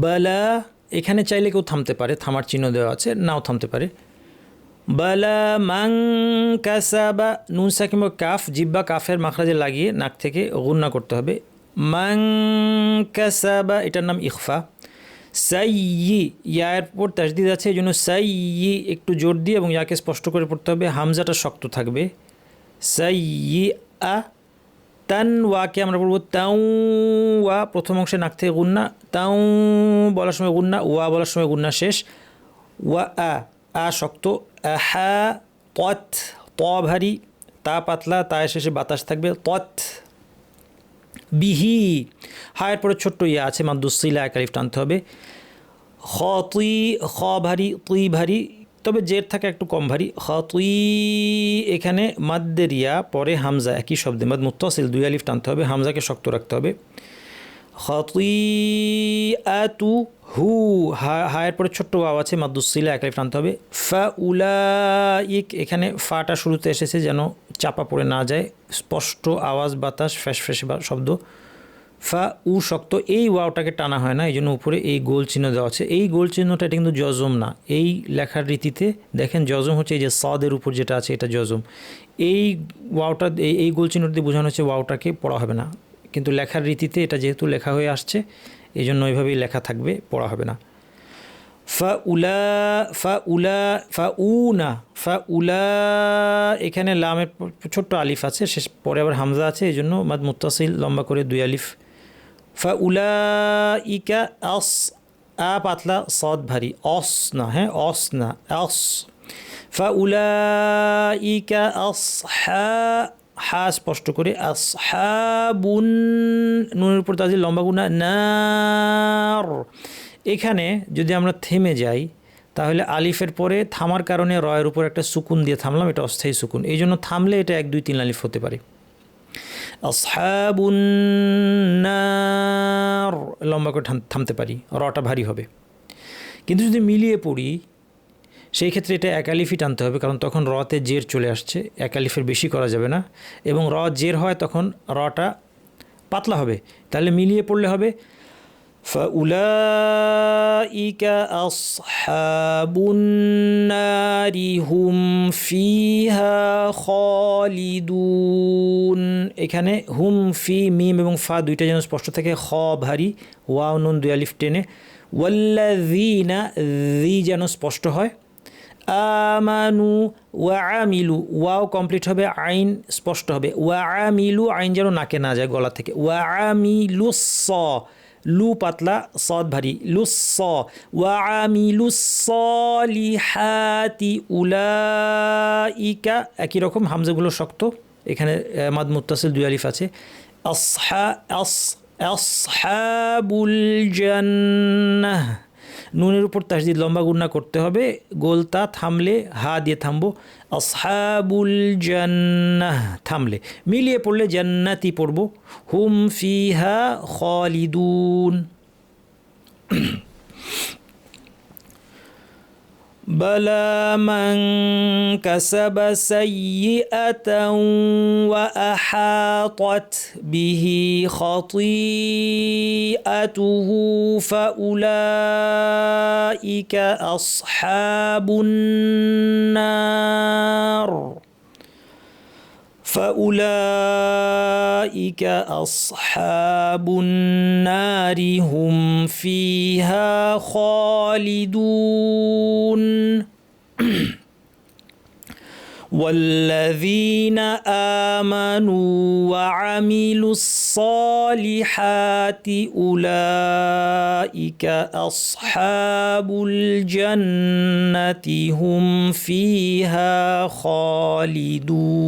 বালা, এখানে চাইলে কেউ থামতে পারে, থামার চিহ্ন দেওয়া আছে, নাও থামতে পারে। বালা, মাং, কাসাবা, নুন সাকিম কাফ, জিব্বা, কাফের মাখরাজে লাগিয়ে নাক থেকে গুন্না করতে হবে। মাং, কাসাবা, এটার নাম ইখফা। সাইয়ি ইয়ার পর তাজদিদ আছে, এই জন্য সাইয়ি একটু জোর দিয়ে এবং ইয়াকে স্পষ্ট করে পড়তে হবে। হামজাটা শক্ত থাকবে। সাইয়ি আ তান ওয়াকে আমরা বলব তাও ওয়া, প্রথম অংশে নাক থেকে গুন্না, তাও বলার সময় গুন্না, ওয়া বলার সময় গুন্না শেষ। ওয়া, আ আ শক্ত হা, তৎ, ত ভারী, তা পাতলা, তায় শেষে বাতাস থাকবে, তৎ। বিহি হায়ের পরে ছোট্ট ইয়া আছে মাদ্দুসিলা একালিফ টানতে হবে। খ তুই খ ভারী তুই ভারী তবে জের থাকে একটু কম ভারী। খ এখানে মাদ্দের ইয়া পরে হামজা, একই শব্দে। মাদ মুত্তাসিল, দুই আলিফ টানতে হবে, হামজাকে শক্ত রাখতে হবে। খতুই হু, হা- হায়ের পরে ছোট্ট ওয়াও আছে মাদ্দুসিলা একালিফ টানতে হবে। ফা উলা ইক এখানে ফাটা শুরুতে এসেছে যেন চাপা পড়ে না যায়। স্পষ্ট আওয়াজ, বাতাস ফ্যাস ফ্যাস শব্দ। ফা, উ শক্ত, এই ওয়াওটাকে টানা হয় না এই জন্য উপরে এই গোল চিহ্ন দেওয়া আছে। এই গোল চিহ্নটা এটা কিন্তু জজম না। এই লেখার রীতিতে দেখেন জজম হচ্ছে এই যে সদের উপর যেটা আছে এটা জজম এই ওয়াওটা, এই গোল চিহ্ন দিয়ে বোঝানো হচ্ছে ওয়াওটাকে পড়া হবে না। কিন্তু লেখার রীতিতে এটা যেহেতু লেখা হয়ে আসছে এই জন্য ওইভাবেই লেখা থাকবে, পড়া হবে না। ফা, উলা ফা উলা, ফা, উ, না, ফা, উলা, এখানে লামের ছোট্ট আলিফ আছে, শেষ, পরে আবার হামজা আছে এই জন্য মাদ মুত্তাসিল লম্বা করে দুই আলিফ ফা উলা ইকা অস আ পাতলা সদ ভারী অস না হ্যাঁ অস না অস ফা উলা ইকা অস হা স্পষ্ট করে আস বুন নুনের উপর তাজিল লম্বা গুণা নার। এখানে যদি আমরা থেমে যাই, তাহলে আলিফের পরে থামার কারণে রয়ের উপর একটা সুকুন দিয়ে থামলাম, এটা অস্থায়ী সুকুন। এই জন্য থামলে এটা এক, দুই, তিন আলিফ হতে পারে। আসহাবুন লম্বা করে থাম- থামতে পারি, রটা ভারী হবে। কিন্তু যদি মিলিয়ে পড়ি, সেই ক্ষেত্রে এটা একালিফি টানতে হবে, কারণ তখন রতে জের চলে আসছে একালিফের বেশি করা যাবে না। এবং র জের হয় তখন রটা পাতলা হবে, তাহলে মিলিয়ে পড়লে হবে فأولئك أصحاب النار هم فيها خالدون এখানে হুম ফি মিম এবং ফা দুইটা যেন স্পষ্ট থাকে খ ভারী ওয়াও নুন দুই আলিফ টেনে ওয়াল্লাযীনা জি যেন স্পষ্ট হয় আমানু ওয়া আমিলু ওয়াও কমপ্লিট হবে আইন স্পষ্ট হবে ওয়া আমিলু আইন যেন নাকে না যায় গলা থেকে ওয়া আমিলু স লু পাতলা সদ ভারী। লু স। ওয়া আমিলু সলিহাতি উলাইকা। একই রকম হামজাগুলো শক্ত। এখানে মাদ মুত্তাসিল দুই আলিফ আছে। আসহা, আস, আসহাবুল জান্নাহ। নুনের উপর তাসদিদ লম্বা গুন্না করতে হবে। গোলতা থামলে, হা দিয়ে থামবো। আসহাবুল জান্নাহ, থামলে। মিলিয়ে পড়লে জান্নাতি পড়ব। হুম ফিহা খালিদুন। بلى من كسب سيئة وأحاطت به خطيئته فأولئك أصحاب النار. فأولئك أصحاب النار هم فيها خالدون. والذين آمنوا وعملوا الصالحات أولئك أصحاب الجنة هم فيها خالدون